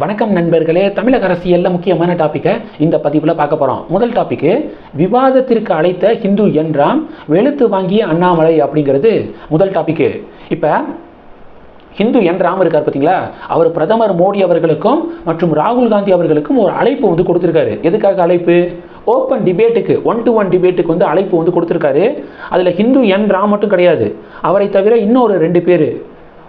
வணக்கம் நண்பர்களே. தமிழக அரசியலில் முக்கியமான டாப்பிக்கை இந்த பதிவில் பார்க்க போகிறோம் முதல் டாப்பிக்கு விவாதத்திற்கு அழைத்த ஹிந்து என்றாம் வெளுத்து வாங்கிய அண்ணாமலை அப்படிங்கிறது முதல் டாப்பிக்கு இப்போ ஹிந்து என் ராம் இருக்கார் பார்த்தீங்களா அவர் பிரதமர் மோடி அவர்களுக்கும் மற்றும் ராகுல் காந்தி அவர்களுக்கும் ஒரு அழைப்பு வந்து கொடுத்துருக்காரு. எதுக்காக அழைப்பு? ஓப்பன் டிபேட்டுக்கு ஒன் டு ஒன் டிபேட்டுக்கு வந்து அழைப்பு வந்து கொடுத்துருக்காரு. அதில் ஹிந்து என் ராம் மட்டும் கிடையாது. அவரை தவிர இன்னொரு ரெண்டு பேர்.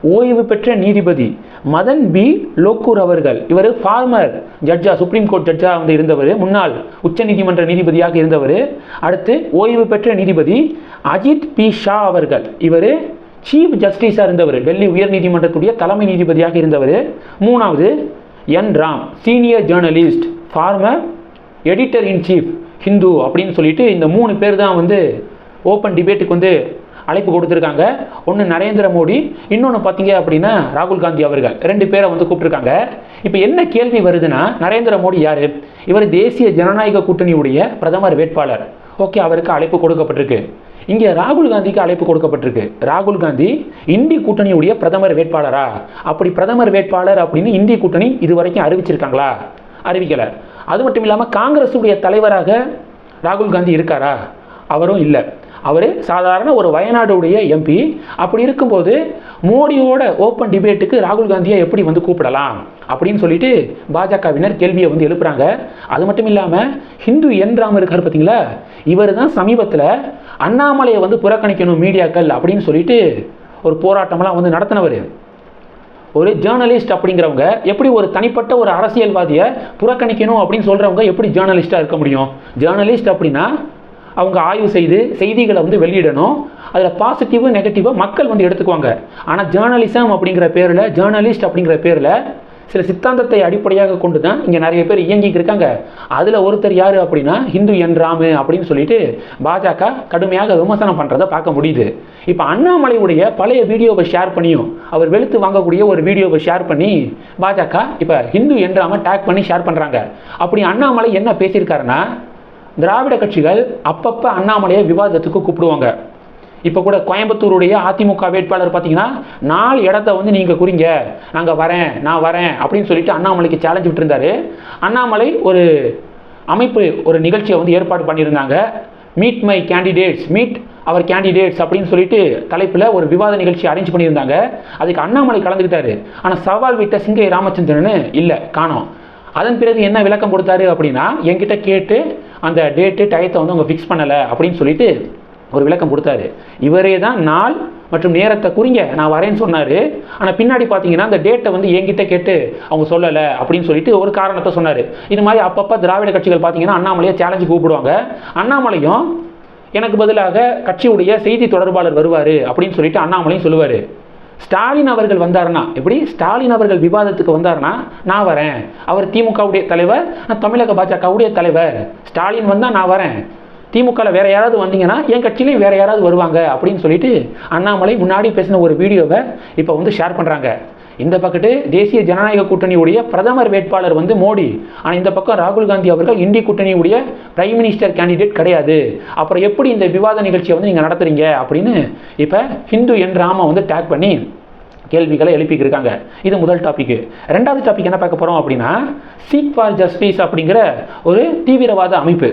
ஓய்வு பெற்ற நீதிபதி. மதன் பி. லோக்கூர் அவர்கள். இவர் ஃபார்மர் ஜட்ஜா சுப்ரீம் கோர்ட் ஜட்ஜா வந்து இருந்தவர். முன்னாள் உச்சநீதிமன்ற நீதிபதியாக இருந்தவர். அடுத்து ஓய்வு பெற்ற நீதிபதி அஜித் பி. ஷா அவர்கள். இவர் சீஃப் ஜஸ்டிஸாக இருந்தவர். டெல்லி உயர்நீதிமன்றத்துடைய தலைமை நீதிபதியாக இருந்தவர். மூணாவது N. Ram senior journalist former editor in chief Hindu அப்படின்னு சொல்லிட்டு இந்த மூணு பேர் தான் வந்து ஓப்பன் டிபேட்டுக்கு வந்து அழைப்பு கொடுத்துருக்காங்க. ஒன்று நரேந்திர மோடி இன்னொன்று பார்த்தீங்க அப்படின்னா ராகுல் காந்தி அவர்கள். ரெண்டு பேரை வந்து கூப்பிட்டுருக்காங்க. இப்போ என்ன கேள்வி வருதுன்னா நரேந்திர மோடி யார்? இவர் தேசிய ஜனநாயக கூட்டணியுடைய பிரதமர் வேட்பாளர். ஓகே அவருக்கு அழைப்பு கொடுக்கப்பட்டிருக்கு. இங்கே ராகுல் காந்திக்கு அழைப்பு கொடுக்கப்பட்டிருக்கு. ராகுல் காந்தி இந்தி கூட்டணியுடைய பிரதமர் வேட்பாளரா? அப்படி பிரதமர் வேட்பாளர் அப்படின்னு இந்திய கூட்டணி இது வரைக்கும் அறிவிச்சிருக்காங்களா? அறிவிக்கலை. அது மட்டும் இல்லாமல் காங்கிரஸுடைய தலைவராக ராகுல் காந்தி இருக்காரா? அவரும் இல்லை. அவர் சாதாரண ஒரு வயநாடுடைய எம்பி அப்படி இருக்கும்போது மோடியோட ஓப்பன் டிபேட்டுக்கு ராகுல் காந்தியை எப்படி வந்து கூப்பிடலாம்? அப்படின்னு சொல்லிட்டு பாஜகவினர் கேள்வியை வந்து எழுப்புறாங்க. அது மட்டும் இல்லாமல் ஹிந்து என் ராம் இருக்கார் பார்த்தீங்களா இவர் தான் சமீபத்தில் அண்ணாமலையை வந்து புறக்கணிக்கணும் மீடியாக்கள் அப்படின்னு சொல்லிட்டு ஒரு போராட்டமெல்லாம் வந்து நடத்தினவர். ஒரு ஜேர்னலிஸ்ட் அப்படிங்கிறவங்க எப்படி ஒரு தனிப்பட்ட ஒரு அரசியல்வாதியை புறக்கணிக்கணும் அப்படின்னு சொல்கிறவங்க எப்படி ஜேர்னலிஸ்ட்டாக இருக்க முடியும்? ஜேர்னலிஸ்ட் அப்படின்னா அவங்க ஆய்வு செய்து செய்திகளை வந்து வெளியிடணும். அதில் பாசிட்டிவு நெகட்டிவாக மக்கள் வந்து எடுத்துக்குவாங்க. ஆனால் ஜேர்னலிசம் அப்படிங்கிற பேரில் ஜேர்னலிஸ்ட் அப்படிங்கிற பேரில் சில சித்தாந்தத்தை அடிப்படையாக கொண்டு தான் இங்கே நிறைய பேர் இயங்கிட்டு இருக்காங்க அதில் ஒருத்தர் யார் அப்படின்னா ஹிந்து என் ராமு அப்படின்னு சொல்லிட்டு பாஜக கடுமையாக விமர்சனம் பண்ணுறதை பார்க்க முடியுது. இப்போ அண்ணாமலையுடைய பழைய வீடியோவை ஷேர் பண்ணியும் அவர் வெளுத்து வாங்கக்கூடிய ஒரு வீடியோவை ஷேர் பண்ணி பாஜக இப்போ ஹிந்து என் ராம டேக் பண்ணி ஷேர் பண்ணுறாங்க அப்படி அண்ணாமலை என்ன பேசியிருக்காருன்னா திராவிட கட்சிகள் அப்பப்போ அண்ணாமலையை விவாதத்துக்கு கூப்பிடுவாங்க. இப்போ கூட கோயம்புத்தூருடைய அதிமுக வேட்பாளர் பார்த்தீங்கன்னா நாலு இடத்த வந்து நீங்கள் குறிங்க. நாங்கள் வரேன் நான் வரேன் அப்படின்னு சொல்லிட்டு அண்ணாமலைக்கு சேலஞ்சு விட்டுருந்தாரு. அண்ணாமலை ஒரு அமைப்பு ஒரு நிகழ்ச்சியை வந்து ஏற்பாடு பண்ணியிருந்தாங்க. Meet my candidates meet our candidates அப்படின்னு சொல்லிட்டு தலைப்பில் ஒரு விவாத நிகழ்ச்சி அரேஞ்ச் பண்ணியிருந்தாங்க. அதுக்கு அண்ணாமலை கலந்துக்கிட்டாரு. ஆனால் சவால் விட்ட சிங்கை ராமச்சந்திரன் இல்லை காணோம். அதன் பிறகு என்ன விளக்கம் கொடுத்தாரு அப்படின்னா என்கிட்ட கேட்டு அந்த டேட்டு டயத்தை வந்து அவங்க ஃபிக்ஸ் பண்ணலை அப்படின்னு சொல்லிட்டு ஒரு விளக்கம் கொடுத்தாரு. இவரே தான் நாள் மற்றும் நேரத்தை குறிங்க. நான் வரேன்னு சொன்னார். ஆனால் பின்னாடி பார்த்தீங்கன்னா அந்த டேட்டை வந்து என்கிட்ட கேட்டு அவங்க சொல்லலை அப்படின்னு சொல்லிட்டு ஒரு காரணத்தை சொன்னார். இது மாதிரி அப்பப்போ திராவிட கட்சிகள் பார்த்தீங்கன்னா அண்ணாமலையை சேலஞ்சு கூப்பிடுவாங்க. அண்ணாமலையும் எனக்கு பதிலாக கட்சியுடைய செய்தி தொடர்பாளர் வருவார் அப்படின்னு சொல்லிட்டு அண்ணாமலையும் சொல்லுவார். ஸ்டாலின் அவர்கள் வந்தாருன்னா எப்படி? ஸ்டாலின் அவர்கள் விவாதத்துக்கு வந்தாருன்னா நான் வரேன். அவர் திமுகவுடைய தலைவர் நான் தமிழக பாஜகவுடைய தலைவர். ஸ்டாலின் வந்தால் நான் வரேன். திமுகவில் வேற யாராவது வந்தீங்கன்னா என் கட்சியிலையும் வேற யாராவது வருவாங்க அப்படின்னு சொல்லிட்டு அண்ணாமலை முன்னாடி பேசின ஒரு வீடியோவை இப்போ வந்து ஷேர் பண்ணுறாங்க இந்த பக்கத்து தேசிய ஜனநாயக கூட்டணியுடைய பிரதமர் வேட்பாளர் வந்து மோடி. ஆனால் இந்த பக்கம் ராகுல் காந்தி அவர்கள் இந்தி கூட்டணியுடைய பிரைம் மினிஸ்டர் கேண்டிடேட் கிடையாது. அப்புறம் எப்படி இந்த விவாத நிகழ்ச்சியை வந்து நீங்கள் நடத்துறீங்க அப்படின்னு இப்போ ஹிந்து என் ராமா வந்து டேக் பண்ணி கேள்விகளை எழுப்பிக்கிருக்காங்க இது முதல் டாபிக் ரெண்டாவது டாபிக் என்ன பார்க்க போகிறோம் அப்படின்னா சீக் ஃபார் ஜஸ்டிஸ் அப்படிங்கிற ஒரு தீவிரவாத அமைப்பு.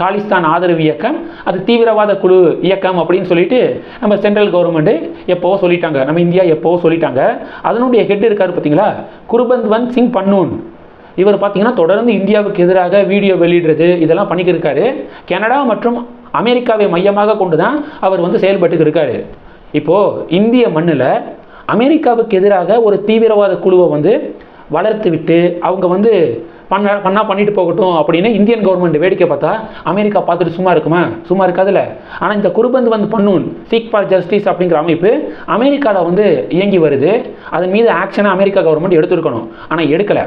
காலிஸ்தான் ஆதரவு இயக்கம் அது தீவிரவாத குழு இயக்கம் அப்படின்னு சொல்லிட்டு நம்ம சென்ட்ரல் கவர்மெண்ட்டு எப்போவோ சொல்லிட்டாங்க நம்ம இந்தியா எப்போவோ சொல்லிட்டாங்க? அதனுடைய ஹெட் இருக்கார் பார்த்தீங்களா? குருபந்த்வந்த் சிங் பன்னூன். இவர் பார்த்தீங்கன்னா தொடர்ந்து இந்தியாவுக்கு எதிராக வீடியோ வெளியிடுறது இதெல்லாம் பண்ணிக்கிட்டு இருக்காரு கனடா மற்றும் அமெரிக்காவை மையமாக கொண்டு தான் அவர் வந்து செயல்பட்டு இருக்காரு. இப்போது இந்திய மண்ணில் அமெரிக்காவுக்கு எதிராக ஒரு தீவிரவாத குழுவை வந்து வளர்த்து விட்டு அவங்க வந்து பண்ண பண்ணால் பண்ணிட்டு போகட்டும் அப்படின்னு இந்தியன் கவர்மெண்ட் வேடிக்கை பார்த்தா அமெரிக்கா பார்த்துட்டு சும்மா இருக்குமா? சும்மா இருக்காதுல்ல. ஆனால் இந்த குருபந்து வந்து பண்ணுன் சீக் ஃபார் ஜஸ்டிஸ் அப்படிங்கிற அமைப்பு அமெரிக்காவில் வந்து இயங்கி வருது. அதன் மீது ஆக்ஷனை அமெரிக்கா கவர்மெண்ட் எடுத்துருக்கணும். ஆனால் எடுக்கலை.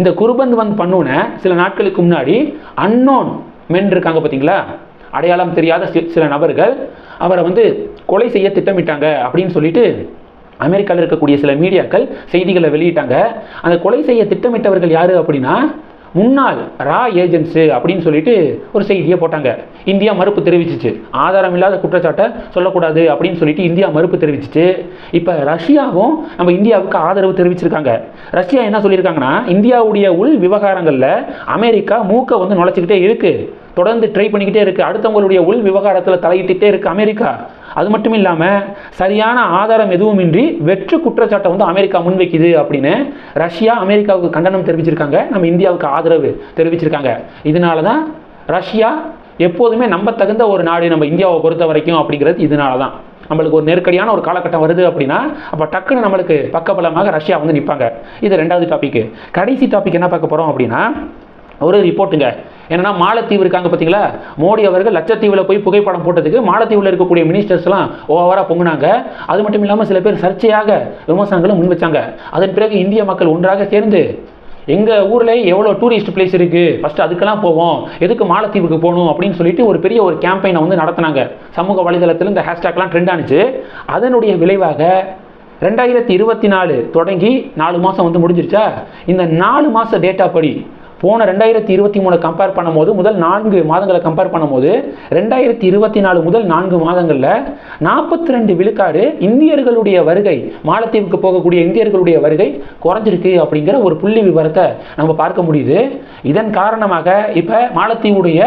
இந்த குருபந்து வந்து பண்ணுன சில நாட்களுக்கு முன்னாடி அன்னோன் மென் இருக்காங்க பார்த்தீங்களா? அடையாளம் தெரியாத சில நபர்கள் அவரை வந்து கொலை செய்ய திட்டமிட்டாங்க அப்படின்னு சொல்லிட்டு அமெரிக்காவில் இருக்கக்கூடிய சில மீடியாக்கள் செய்திகளை வெளியிட்டாங்க. அந்த கொலை செய்ய திட்டமிட்டவர்கள் யார் அப்படின்னா முன்னாள் ரா ஏஜென்ட்ஸு அப்படின்னு சொல்லிட்டு ஒரு செய்தியை போட்டாங்க. இந்தியா மறுப்பு தெரிவிச்சிச்சு. ஆதாரம் இல்லாத குற்றச்சாட்டை சொல்லக்கூடாது அப்படின்னு சொல்லிட்டு இந்தியா மறுப்பு தெரிவிச்சிச்சு. இப்போ ரஷ்யாவும் நம்ம இந்தியாவுக்கு ஆதரவு தெரிவிச்சிருக்காங்க. ரஷ்யா என்ன சொல்லியிருக்காங்கன்னா இந்தியாவுடைய உள் விவகாரங்களில் அமெரிக்கா மூக்கை வந்து நுழைச்சிக்கிட்டே இருக்குது தொடர்ந்து ட்ரை பண்ணிக்கிட்டே இருக்குது அடுத்தவங்களுடைய உள் விவகாரத்தில் தலையிட்டே இருக்குது அமெரிக்கா. அது மட்டும் இல்லாமல் சரியான ஆதாரம் எதுவுமின்றி வெற்று குற்றச்சாட்டை வந்து அமெரிக்கா முன்வைக்குது அப்படின்னு ரஷ்யா அமெரிக்காவுக்கு கண்டனம் தெரிவிச்சிருக்காங்க. நம்ம இந்தியாவுக்கு ஆதரவு தெரிவிச்சிருக்காங்க. இதனால தான் ரஷ்யா எப்போதுமே நம்பத்தகுந்த ஒரு நாடு நம்ம இந்தியாவை பொறுத்த வரைக்கும் அப்படிங்கிறது இதனால தான் நம்மளுக்கு ஒரு நெருக்கடியான ஒரு காலகட்டம் வருது அப்படின்னா அப்போ டக்குன்னு நம்மளுக்கு பக்கபலமாக ரஷ்யா வந்து நிற்பாங்க இது ரெண்டாவது டாபிக் கடைசி டாபிக் என்ன பார்க்க போகிறோம் அப்படின்னா ஒரு ரிப்போர்ட்டுங்க என்னன்னா மாலத்தீவு இருக்காங்க பார்த்தீங்களா மோடி அவர்கள் லட்சத்தீவில் போய் புகைப்படம் போட்டதுக்கு மாலத்தீவில் இருக்கக்கூடிய மினிஸ்டர்ஸ்லாம் ஓவராக பொங்குனாங்க. அது மட்டும் இல்லாமல் சில பேர் சர்ச்சையாக விமர்சனங்களும் முன் வச்சாங்க. அதன் பிறகு இந்திய மக்கள் ஒன்றாக சேர்ந்து எங்கள் ஊரில் எவ்வளோ டூரிஸ்ட் பிளேஸ் இருக்குது ஃபஸ்ட்டு அதுக்கெல்லாம் போவோம். எதுக்கு மாலத்தீவுக்கு போகணும்? அப்படின்னு சொல்லிட்டு ஒரு பெரிய ஒரு கேம்பெயினை வந்து நடத்தினாங்க. சமூக வலைதளத்தில் இந்த ஹேஷ்டேக்லாம் ட்ரெண்ட் ஆனிச்சு. அதனுடைய விளைவாக ரெண்டாயிரத்தி இருபத்தி நாலு தொடங்கி நாலு மாதம் வந்து முடிஞ்சிருச்சா? இந்த நாலு மாத டேட்டா படி போன ரெண்டாயிரத்தி இருபத்தி மூணு கம்பேர் பண்ணும்போது முதல் நான்கு மாதங்களை கம்பேர் பண்ணும்போது ரெண்டாயிரத்தி இருபத்தி நாலு முதல் நான்கு மாதங்களில் நாற்பத்தி ரெண்டு விழுக்காடு இந்தியர்களுடைய வருகை மாலத்தீவுக்கு போகக்கூடிய இந்தியர்களுடைய வருகை குறைஞ்சிருக்கு அப்படிங்கிற ஒரு புள்ளி விவரத்தை நம்ம பார்க்க முடியுது. இதன் காரணமாக இப்போ மாலத்தீவுடைய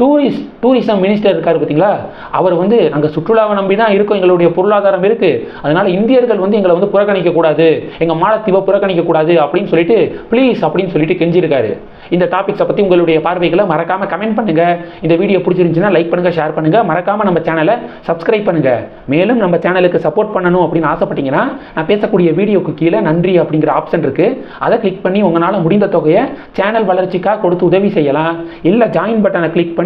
டூரிஸ்ட் டூரிசம் மினிஸ்டர் இருக்கார் பார்த்தீங்களா? அவர் வந்து அங்கே சுற்றுலாவை நம்பி தான் இருக்கும் எங்களுடைய பொருளாதாரம் இருக்குது அதனால் இந்தியர்கள் வந்து எங்களை வந்து புறக்கணிக்கக்கூடாது. எங்கள் மாலத்தீவை புறக்கணிக்கக்கூடாது அப்படின்னு சொல்லிட்டு ப்ளீஸ் அப்படின்னு சொல்லிட்டு கெஞ்சிருக்காரு இந்த டாபிக்ஸை பற்றி உங்களுடைய பார்வைகளை மறக்காமல் கமெண்ட் பண்ணுங்கள் இந்த வீடியோ பிடிச்சிருந்துச்சுன்னா லைக் பண்ணுங்கள் ஷேர் பண்ணுங்கள் மறக்காமல் நம்ம சேனலை சப்ஸ்கிரைப் பண்ணுங்கள் மேலும் நம்ம சேனலுக்கு சப்போர்ட் பண்ணணும் அப்படின்னு ஆசைப்பட்டீங்கன்னா நான் பேசக்கூடிய வீடியோக்கு கீழே நன்றி அப்படிங்கிற ஆப்ஷன் இருக்குது அதை கிளிக் பண்ணி உங்களால் முடிந்த தொகையை சேனல் வளர்ச்சிக்காக கொடுத்து உதவி செய்யலாம். இல்லை ஜாயின் பட்டனை கிளிக் பண்ணி